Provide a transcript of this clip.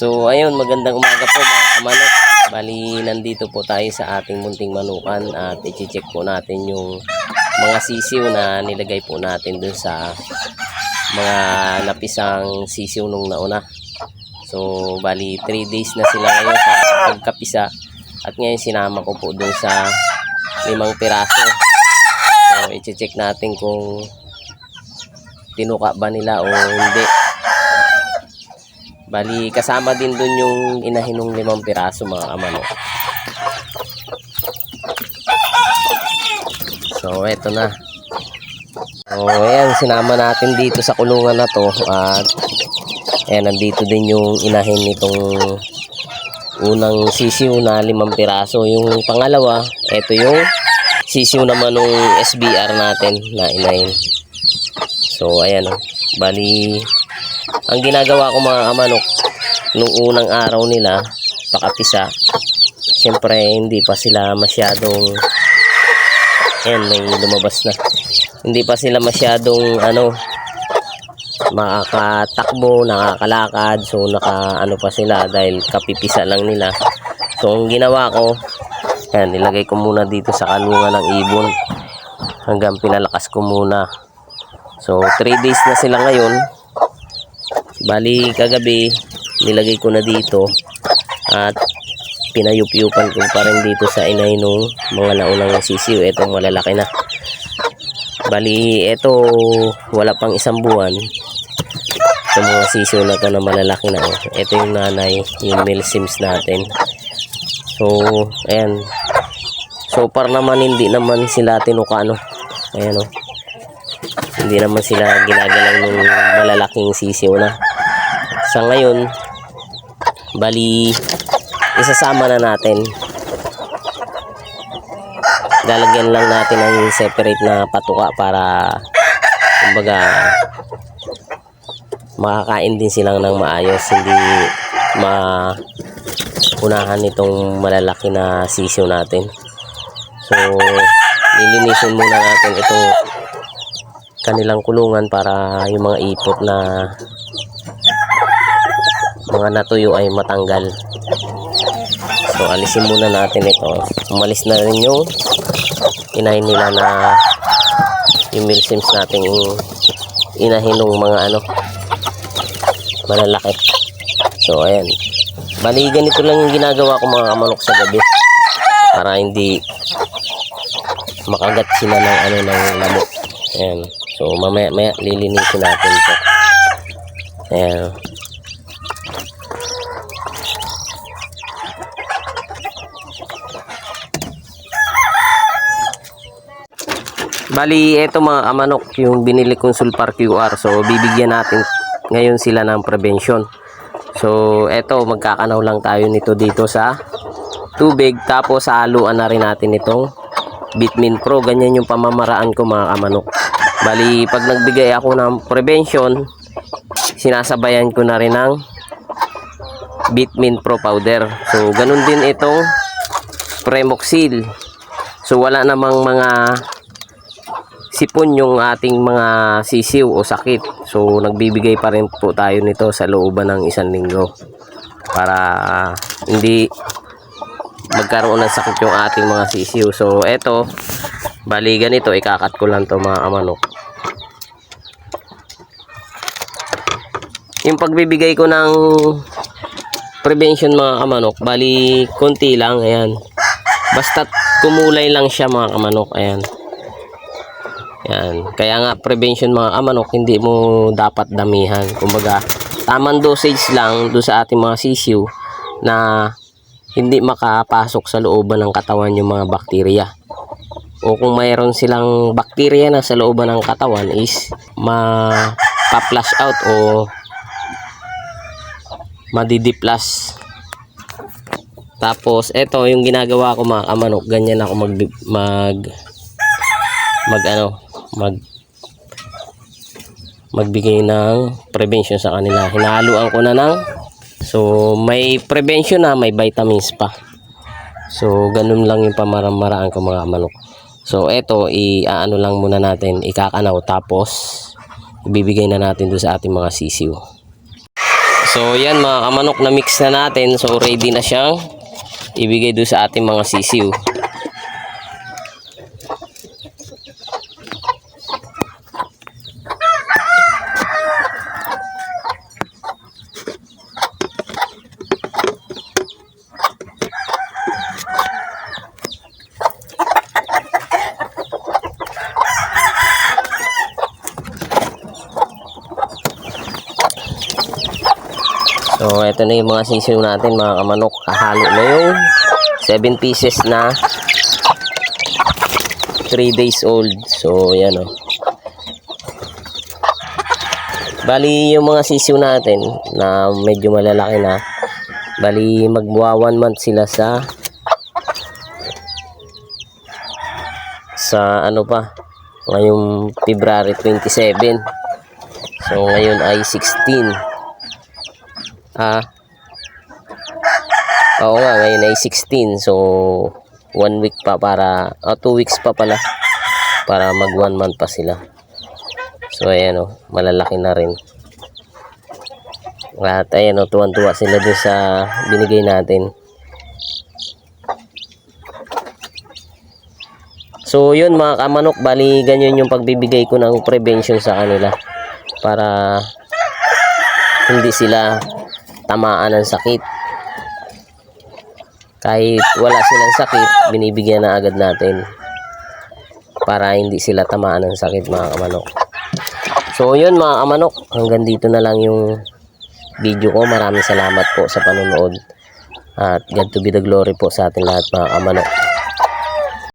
So ayun, magandang umaga po mga kamanok. Bali, nandito po tayo sa ating munting manukan at i-check po natin yung mga sisiw na nilagay po natin dun sa mga napisang sisiw nung nauna. So, bali 3 days na sila ngayon sa pagkapisa at ngayon sinama ko po dun sa limang piraso. So, i-check natin kung tinuka ba nila o hindi. Bali, kasama din dun yung inahinong limang piraso mga kamano. So, eto na. So, ayan, sinama natin dito sa kulungan na to. At, ayan, nandito din yung inahin nitong unang sisiw na limang piraso. Yung pangalawa, eto yung sisiw naman nung SBR natin na inahin. So, ayan, oh. bali, ang ginagawa ko mga kamanok nung unang araw nila pakapisa syempre hindi pa sila masyadong ayan may lumabas na. Hindi pa sila masyadong ano makakatakbo nakakalakad so naka ano pa sila dahil kapipisa lang nila. So ang ginawa ko ayan nilagay ko muna dito sa kalungan ng ibon. Hanggang pinalakas ko muna. So 3 days na sila ngayon Bali, kagabi, nilagay ko na dito at pinayupyupan ko pa rin dito sa inay nung mga naunang sisiw. Itong malalaki na. Bali, ito wala pang isang buwan. Itong mga sisiw na to na malalaki na. Oh. Ito yung nanay, yung male sims natin. So, ayan. So far naman, hindi naman sila tinukano. Ayan o. Oh. Hindi naman sila ginagalang ng malalaking sisiw na. Sa ngayon bali isasama na natin. Lalagyan lang natin ng separate na patuka para kumbaga makakain din silang ng maayos. Hindi maunahan itong malalaki na sisiw natin. So lilinisin muna natin itong kanilang kulungan para yung mga ipot na mga natuyo ay matanggal. So alisin muna natin ito. Umalis na rin yung inahin nila na yung milsims nating inahinong mga ano malalaki. So ayan. Bali ganito lang yung ginagawa ko mga kamanok sa gabi. Para hindi makagat sila ng ano ng lamok. Ayan so mamaya maya lilinisin natin ito ayan Bali, eto mga kamanok, yung binili kong Sulpar QR. So, bibigyan natin ngayon sila ng prevention. So, eto, magkakanaw lang tayo nito dito sa tubig. Tapos, haluan na rin natin itong Bitmin Pro. Ganyan yung pamamaraan ko mga kamanok. Bali, pag nagbigay ako ng prevention, sinasabayan ko na rin ng Bitmin Pro powder. So, ganun din itong Premoxil. So, wala namang mga sipon yung ating mga sisiw o sakit. So, nagbibigay pa rin po tayo nito sa looban ng isang linggo. Para hindi magkaroon ng sakit yung ating mga sisiw. So, eto, bali ganito, ikakat ko lang to mga amanok. Yung pagbibigay ko ng prevention mga kamanok, bali konti lang, ayan. Basta kumulay lang siya mga kamanok, ayan. Yan. Kaya nga prevention mga kamanok, hindi mo dapat damihan. Kumbaga, tamang dosage lang do sa ating mga sisiw na hindi makapasok sa looban ng katawan yung mga bakterya. O kung mayroon silang bakterya na sa looban ng katawan is ma-flush out o madidiplas. Tapos, eto yung ginagawa ko mga kamanok, ganyan ako mag mag mag ano, mag magbigay ng prevention sa kanila. Hinahaluan ko na ng so may prevention na, may vitamins pa. So ganun lang yung pamaramaraan ko mga manok. So eto i-ano lang muna natin, ikakanaw tapos ibibigay na natin doon sa ating mga sisiw. So yan mga kamanok na mix na natin. So ready na siyang ibigay doon sa ating mga sisiw. So, ito na yung mga sisiw natin, mga kamanok. Kahalo na yung 7 pieces na 3 days old. So, yan o. Bali, yung mga sisiw natin na medyo malalaki na, bali, magbuwa 1 month sila sa sa ano pa, ngayong February 27. So, ngayon ay 16. Ah. Oo nga, ngayon ay 16. So, one week pa para, ah, two weeks pa pala. Para mag one month pa sila. So, ayan o, malalaki na rin. At ayan o, tuwan-tuwa sila dun sa binigay natin. So, yun mga kamanok, bali ganyan yung pagbibigay ko ng prevention sa kanila. Para hindi sila tamaan ng sakit. Kahit wala silang sakit, binibigyan na agad natin para hindi sila tamaan ng sakit mga kamanok. So yun mga kamanok, hanggang dito na lang yung video ko. Maraming salamat po sa panonood. At God to be the glory po sa ating lahat mga kamanok.